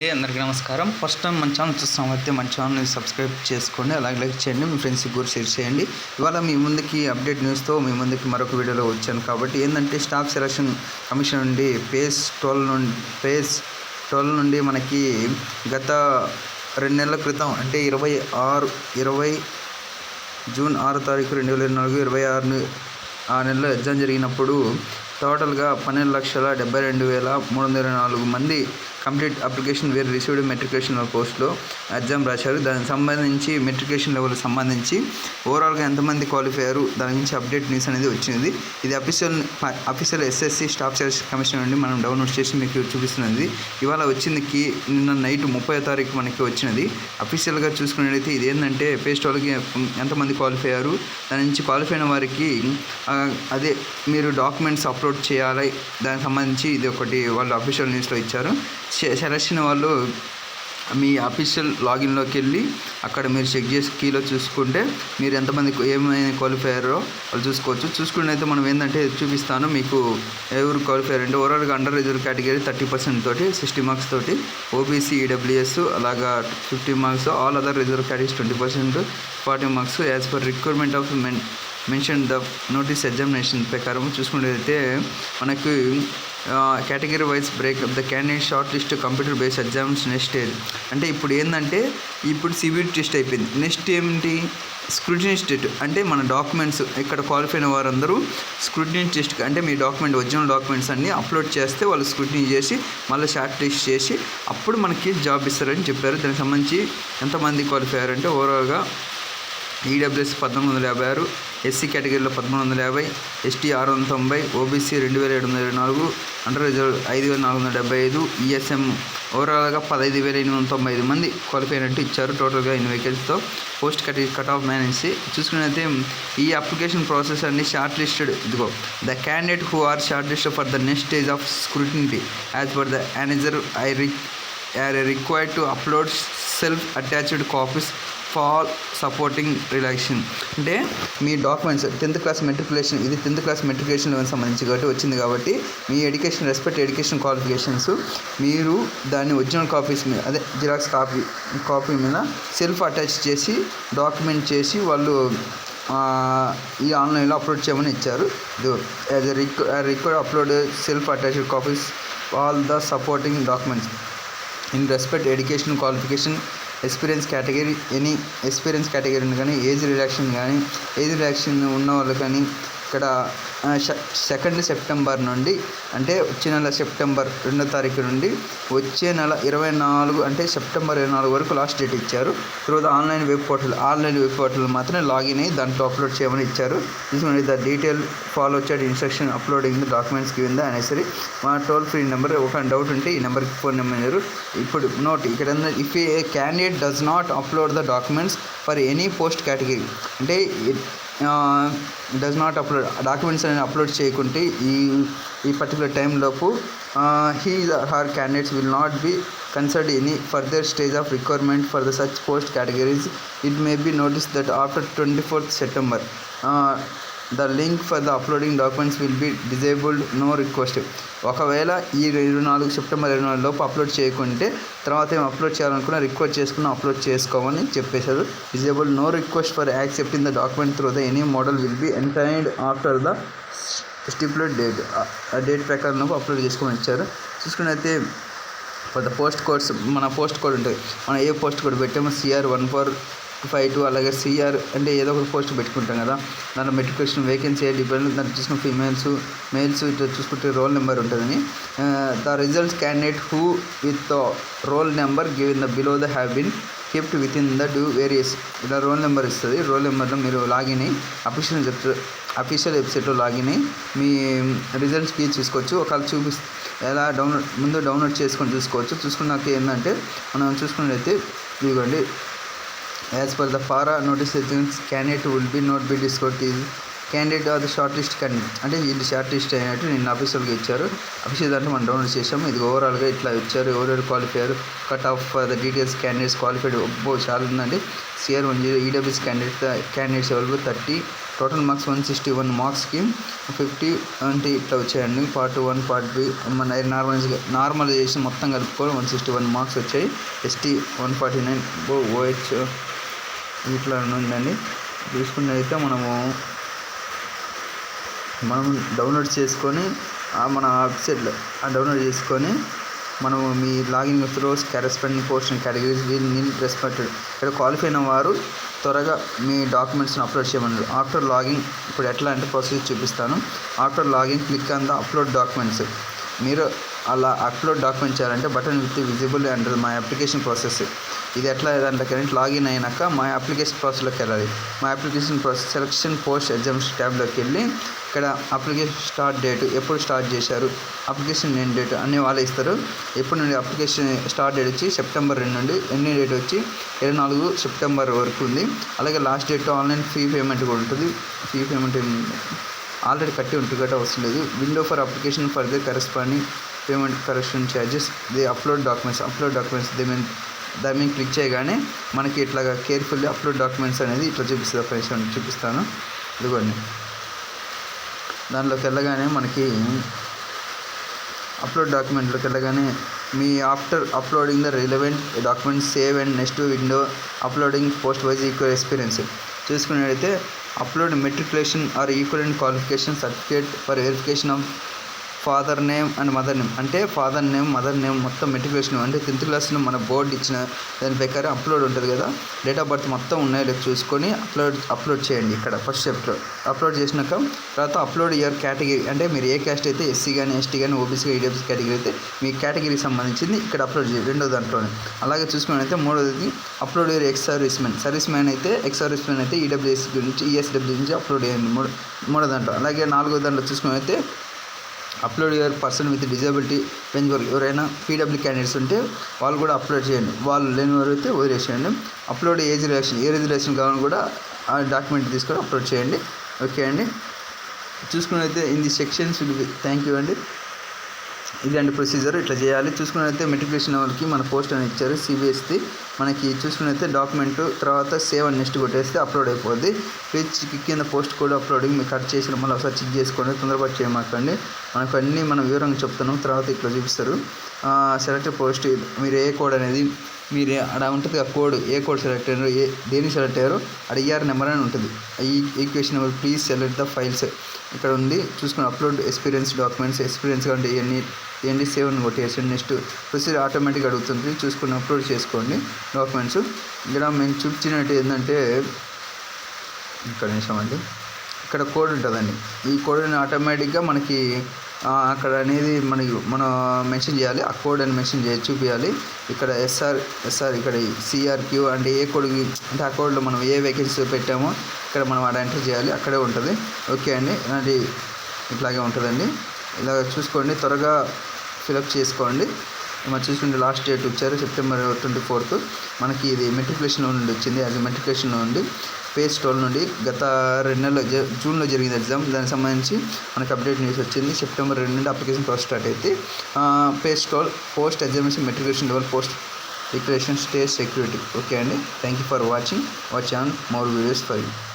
అందరికీ నమస్కారం. First time మన ఛానల్ చూస్తున్నాం అయితే మన ఛానల్ని సబ్స్క్రైబ్ చేసుకోండి అలాగే లైక్ చేయండి మీ ఫ్రెండ్స్కి కూడా షేర్ చేయండి. ఇవాళ మీ ముందుకి అప్డేట్ న్యూస్తో మీ ముందుకి మరొక వీడియోలో వచ్చాను కాబట్టి ఏంటంటే స్టాఫ్ సెలక్షన్ కమిషన్ నుండి పేస్ ట్వెల్వ్ నుండి పేస్ ట్వెల్వ్ నుండి మనకి గత రెండు నెలల క్రితం అంటే ఇరవై ఆరు ఇరవై జూన్ ఆరో తారీఖు రెండు వేల ఇరవై నాలుగు ఇరవై ఆరు ఆ నెలలో ఎగ్జామ్ జరిగినప్పుడు టోటల్గా పన్నెండు లక్షల డెబ్బై రెండు వేల మూడు వందల నాలుగు మంది complete application were received matriculation పోస్ట్లో ఎగ్జామ్ రాశారు. దానికి సంబంధించి మెట్రికులేషన్ లెవెల్ సంబంధించి ఓవరాల్గా ఎంతమంది క్వాలిఫై అయ్యారు దాని గురించి అప్డేట్ న్యూస్ అనేది వచ్చింది. ఇది official official SSC staff selection commission నుండి మనం డౌన్లోడ్ చేసి మీకు చూపిస్తున్నది. ఇవాళ వచ్చింది కి నిన్న నైట్ ముప్పై తారీఖు మనకి వచ్చినది. అఫీషియల్గా చూసుకున్నట్లయితే ఇది ఏంటంటే పేస్ట్ వాళ్ళకి ఎంతమంది క్వాలిఫై అయ్యారు దాని నుంచి క్వాలిఫై అయిన వారికి అదే మీరు డాక్యుమెంట్స్ అప్లోడ్ చేయాలి. దానికి సంబంధించి ఇది ఒకటి వాళ్ళు అఫీషియల్ న్యూస్లో ఇచ్చారు. సెలెక్ట్ సెలక్షన్ వాళ్ళు మీ అఫీషియల్ లాగిన్లోకి వెళ్ళి అక్కడ మీరు చెక్ చేసి కీలో చూసుకుంటే మీరు ఎంతమంది ఏమైనా క్వాలిఫై అయ్యారో వాళ్ళు చూసుకోవచ్చు. చూసుకుంటే అయితే మనం ఏంటంటే చూపిస్తాను. మీకు ఎవరు క్వాలిఫై అంటే ఓవరాల్గా under reserve category thirty percent తోటి సిక్స్టీ మార్క్స్ తోటి ఓబీసీ ఈడబ్ల్యూఎస్ అలాగా fifty marks all other reserve categories twenty percent forty marks as per requirement of men mention the notice examination ప్రకారం చూసుకున్నట్లయితే మనకి category wise break the candidate short list computer based exams next stage అంటే ఇప్పుడు ఏంటంటే ఇప్పుడు civil test అయిపోయింది. Next ఏమిటి? Scrutiny test అంటే మన డాక్యుమెంట్స్ ఇక్కడ క్వాలిఫై అయిన వారందరూ స్క్రూటినీ టెస్ట్ అంటే మీ డాక్యుమెంట్ ఒరిజినల్ డాక్యుమెంట్స్ అన్నీ అప్లోడ్ చేస్తే వాళ్ళు స్క్రూటినీ చేసి మళ్ళీ షార్ట్ లిస్ట్ చేసి అప్పుడు మనకి జాబ్ ఇస్తారని చెప్పారు. దానికి సంబంధించి ఎంతమంది క్వాలిఫై అయ్యారంటే ఓవరాల్గా ఈడబ్ల్యూఎస్ పద్నాలుగు వందల యాభై ఆరు ఎస్సీ కేటగిరీలో పదమూడు వందల యాభై ఎస్టీ ఆరు వందల తొంభై ఓబీసీ రెండు వేల ఏడు వందల ఇరవై నాలుగు అండర్ రిజర్వ్ ఐదు వేల నాలుగు వందల డెబ్బై ఐదు ఈఎస్ఎం ఓవరాల్గా పదహైదు వేల ఎనిమిది వందల తొంభై ఐదు మంది క్వాలిఫై అయినట్టు ఇచ్చారు. టోటల్గా ఎన్ని వెహికల్స్తో పోస్ట్ కట్ కట్ ఆఫ్ మేనేసి చూసుకున్నైతే ఈ అప్లికేషన్ ప్రాసెస్ అన్ని షార్ట్ లిస్టెడ్. ఇదిగో the candidate who are short listed for the next stage of scrutiny. As per the manager I Rick are require to upload self attached copies for supporting relaxation అంటే మీ documents tenth class matriculation ఇది tenth class matriculation సంబంధించి కాబట్టి వచ్చింది కాబట్టి మీ education respect education qualifications మీరు దాన్ని ఒరిజినల్ కాపీస్ మీద అదే జిరాక్స్ కాపీ కాపీ మీద సెల్ఫ్ అటాచ్ చేసి డాక్యుమెంట్ చేసి వాళ్ళు ఈ ఆన్లైన్లో అప్లోడ్ చేయమని ఇచ్చారు. As required upload self attached copies all the supporting documents in respect education qualification experience category any experience కేటగిరీని కానీ ఏజ్ రిలాక్షన్ కానీ ఏజ్ రిలాక్షన్ ఉన్న వాళ్ళు కానీ ఇక్కడ సెకండ్ సెప్టెంబర్ నుండి అంటే వచ్చే నెల సెప్టెంబర్ రెండో తారీఖు నుండి వచ్చే నెల ఇరవై నాలుగు అంటే సెప్టెంబర్ ఇరవై నాలుగు వరకు లాస్ట్ డేట్ ఇచ్చారు. తర్వాత online web portal online web portal మాత్రమే లాగిన్ అయ్యి దాంట్లో అప్లోడ్ చేయమని ఇచ్చారు. తీసుకుని ద డీటెయిల్ ఫాలో వచ్చాడు ఇన్స్ట్రక్షన్ అప్లోడింగ్ డాక్యుమెంట్స్ కింద అనేసరి మా టోల్ ఫ్రీ నెంబర్ ఒక డౌట్ ఉంటే ఈ నెంబర్కి ఫోన్ నెంబర్ ఇప్పుడు నోట్ ఇక్కడ if a candidate does not upload the documents for any post category అంటే డస్ నాట్ అప్లోడ్ డాక్యుమెంట్స్ అనేది అప్లోడ్ చేయకుంటే ఈ ఈ particular టైంలోపు he her candidates will not be concerned any further stage of requirement for the such post categories it may be notice that after twenty fourth September the link for the uploading documents will be disabled no request ఒకవేళ ఈ ఇరవై నాలుగు September ఇరవై నాలుగు లోపు upload చేయకుంటే తర్వాత ఏం అప్లోడ్ చేయాలనుకున్నా రిక్వెస్ట్ చేసుకుని అప్లోడ్ చేసుకోమని చెప్పేశారు. Disable no request for accepting the document through the any model will be entertained after the stipulate date ఆ డేట్ ప్రకారం అప్లోడ్ చేసుకొని ఇచ్చారు చూసుకున్నైతే ఫర్ ద పోస్ట్ కోడ్స్ మన పోస్ట్ కోడ్ ఉంటుంది. మనం ఏ పోస్ట్ కోడ్ పెట్టామో CR one four five two అలాగే సిఆర్ అంటే ఏదో ఒక పోస్ట్ పెట్టుకుంటాం కదా దాంట్లో మెట్రికులేషన్ వేకెన్సీ డిపెండ్ దాన్ని చూసుకున్న ఫీమేల్స్ మేల్స్ ఇట్లా చూసుకుంటే రోల్ నెంబర్ ఉంటుందని. The results candidate who with roll number given the below the have been kept with in the do various ఇలా రోల్ నెంబర్ ఇస్తుంది. రోల్ నెంబర్లో మీరు లాగిన్ అయ్యి అఫీషియల్ వెబ్సైట్ అఫీషియల్ వెబ్సైట్లో లాగిన్ అయ్యి మీ రిజల్ట్స్ కీ చూసుకోవచ్చు. ఒకవేళ చూపి ఎలా డౌన్లోడ్ ముందు డౌన్లోడ్ చేసుకొని చూసుకోవచ్చు. చూసుకున్నాక ఏంటంటే మనం చూసుకున్నట్లయితే ఇదిగోండి as per the para notice candidate will be note be discount is candidate are the short list candidate అంటే వీళ్ళు షార్ట్ లిస్ట్ అయినట్టు నిన్న ఆఫీషియల్గా ఇచ్చారు. అఫీషియల్ దాంట్లో మనం డౌన్లోడ్ చేసాము. ఇది ఓవరాల్గా ఇట్లా ఇచ్చారు. ఎవరెవరు qualifier cut off for the details candidates qualified ఒబ్బో చాలా ఉందండి. CR one zero EWS candidate candidates ఎవరు thirty total marks one sixty one మార్క్స్కి ఫిఫ్టీ అంటే ఇట్లా వచ్చాయండి. పార్ట్ వన్ పార్ట్ బి మన నార్మలైజ్ నార్మలైజేషన్ మొత్తం కలుపుకొని వన్ సిక్స్టీ వన్ మార్క్స్ వచ్చాయి ST one forty nine OH ఇట్లా ఉందండి. చూసుకున్నట్టయితే మనము మనం డౌన్లోడ్ చేసుకొని మన వెబ్సైట్లో ఆ డౌన్లోడ్ చేసుకొని మనము మీ login through corresponding portion categories will respected. ఇక్కడ క్వాలిఫై అయిన వారు త్వరగా మీ డాక్యుమెంట్స్ని అప్లోడ్ చేయమన్నారు. ఆఫ్టర్ లాగిన్ ఇప్పుడు ఎట్లా అంటే ప్రొసీజర్ చూపిస్తాను. After login click on the upload documents. మీరు అలా అప్లోడ్ డాక్యుమెంట్ చేయాలంటే button with visible and my application process. ఇది ఎట్లా దాంట్లోకి వెళ్ళి లాగిన్ అయినాక మా అప్లికేషన్ ప్రాసెస్లోకి వెళ్ళాలి. మా application process selection post exams ట్యాబ్లోకి వెళ్ళి ఇక్కడ అప్లికేషన్ స్టార్ట్ డేట్ ఎప్పుడు స్టార్ట్ చేశారు అప్లికేషన్ ఎండ్ డేట్ అన్ని వాళ్ళే ఇస్తారు. ఎప్పుడు నుండి అప్లికేషన్ స్టార్ట్ డేట్ వచ్చి సెప్టెంబర్ రెండు నుండి ఎండింగ్ డేట్ వచ్చి ఇరవై నాలుగు సెప్టెంబర్ వరకు ఉంది. అలాగే last date online fee payment కూడా ఉంటుంది. ఫీ పేమెంట్ ఆల్రెడీ కట్టి ఉంటుంది కాబట్టి అవసరం లేదు. Window for application for the corresponding payment correction charges the upload documents upload documents the mean దాని మీద క్లిక్ చేయగానే మనకి ఇట్లాగా కేర్ఫుల్లీ అప్లోడ్ డాక్యుమెంట్స్ అనేది ఇట్లా చూపిస్తుంది. ఒక నిమిషం చూపిస్తాను. ఇదిగోండి. దాంట్లోకి వెళ్ళగానే మనకి అప్లోడ్ డాక్యుమెంట్లోకి వెళ్ళగానే మీ after uploading the relevant document save and next window uploading post wise equal experience చూసుకున్నట్టయితే upload matriculation or equal and qualification certificate for verification of father name and mother name. అంటే ఫాదర్ నేమ్ మదర్ నేమ్ మొత్తం matriculation అంటే tenth క్లాస్లో మన board ఇచ్చిన దాని ప్రకారం upload ఉంటుంది కదా డేట్ ఆఫ్ బర్త్ మొత్తం ఉన్నాయో లేదో చూసుకొని అప్లోడ్ అప్లోడ్ చేయండి ఇక్కడ ఫస్ట్ స్టెప్లో అప్లోడ్ చేసినాక తర్వాత అప్లోడ్ ఇయర్ కేటగిరీ అంటే మీరు ఏ క్యాస్ట్ అయితే ఎస్సీ కానీ ఎస్టీ కానీ ఓబీసీ ఈడబ్ల్యూసీ కేటగిరీ అయితే మీ కేటగిరీకి సంబంధించింది ఇక్కడ అప్లోడ్ చేయండి రెండో దాంట్లోనే. అలాగే చూసుకున్నైతే మూడోది upload year ex service man service man అయితే ఎక్స్ సర్వీస్ మ్యాన్ అయితే ఈడబ్ల్యూఎస్ గురించి ఈఎస్డబ్ల్యూ నుంచి అప్లోడ్ చేయండి. మూడు మూడో దాంట్లో. అలాగే నాలుగో దాంట్లో చూసుకున్నైతే upload your person with disability పెంచుకోరు ఎవరైనా పీడబ్ల్యూ క్యాండిడేట్స్ ఉంటే వాళ్ళు కూడా అప్లోడ్ చేయండి. వాళ్ళు లేని వారు అయితే వదిలేసేయండి. అప్లోడ్ ఏజ్ రిలేషన్ ఏ రిజర్వేషన్ కావాలని కూడా ఆ డాక్యుమెంట్ తీసుకొని అప్లోడ్ చేయండి. ఓకే అండి. చూసుకున్నైతే in the sections thank you అండి. ఇలాంటి ప్రొసీజర్ ఇట్లా చేయాలి. చూసుకున్నైతే మెట్రికులేషన్ వాళ్ళకి మన పోస్ట్ అని ఇచ్చారు సిబిఎస్ది మనకి చూసుకున్నైతే డాక్యుమెంట్ తర్వాత సేవ్ అని నెక్స్ట్ కొట్టేస్తే అప్లోడ్ అయిపోద్ది. పేజ్ కింద పోస్ట్ కోడ్ అప్లోడింగ్ మీకు కట్ చేసిన మళ్ళీ ఒకసారి చెక్ చేసుకోండి తొందరపాటు చేయమాకండి. మనకు అన్నీ మనం వివరంగా చెప్తాను తర్వాత ఇట్లా చూపిస్తారు. సెలెక్ట్ పోస్ట్ మీరు ఏ కోడ్ అనేది మీరు అక్కడ ఉంటుంది ఆ కోడ్ ఏ కోడ్ సెలెక్ట్ అయ్యారు ఏ దేని సెలెక్ట్ అయ్యారో అడిగారు నెంబర్ అని ఉంటుంది. ఈ equation number please select the files ఇక్కడ ఉంది. చూసుకుని అప్లోడ్ ఎక్స్పీరియన్స్ డాక్యుమెంట్స్ ఎక్స్పీరియన్స్ అంటే ఇవన్నీ ఇవన్నీ సేవ్ అని కొట్టేసండి నెక్స్ట్ ప్రొసీజర్ ఆటోమేటిక్గా అడుగుతుంది. చూసుకుని అప్లోడ్ చేసుకోండి. డాక్యుమెంట్స్. ఇక్కడ మేము చూపించినట్టు ఏంటంటే ఇక్కడ నిమిషం అండి. ఇక్కడ కోడ్ ఉంటుందండి. ఈ కోడ్ని ఆటోమేటిక్గా మనకి అక్కడ అనేది మనకి మనం మెన్షన్ చేయాలి. ఆ కోడ్ అని మెన్షన్ చేసి చూపించాలి ఇక్కడ ఎస్ఆర్ ఎస్ఆర్ ఇక్కడ సిఆర్క్యూ అంటే ఏ కోడ్ అంటే ఆ కోడ్లో మనం ఏ వేకెన్సీ పెట్టామో ఇక్కడ మనం అక్కడ ఎంటర్ చేయాలి. అక్కడే ఉంటుంది. ఓకే అండి. అది ఇట్లాగే ఉంటుందండి. ఇలా చూసుకోండి. త్వరగా ఫిలప్ చేసుకోండి. మరి చూసుకుంటే లాస్ట్ డేట్ వచ్చారు సెప్టెంబర్ ట్వంటీ ఫోర్త్. మనకి ఇది మెట్రికులేషన్ నుండి వచ్చింది. అది మెట్రికులేషన్ నుండి పేజ్ ట్వెల్వ్ నుండి గత రెండు నెలల జ- జూన్లో జరిగింది ఎగ్జామ్. దానికి సంబంధించి మనకి అప్డేట్ న్యూస్ వచ్చింది. సెప్టెంబర్ రెండు నుండి అప్లికేషన్ ప్రాసెస్ స్టార్ట్ అయితే page twelve post examination matriculation level post declaration stage security. Okay అండి. Thank you for watching. Watch on more videos for you.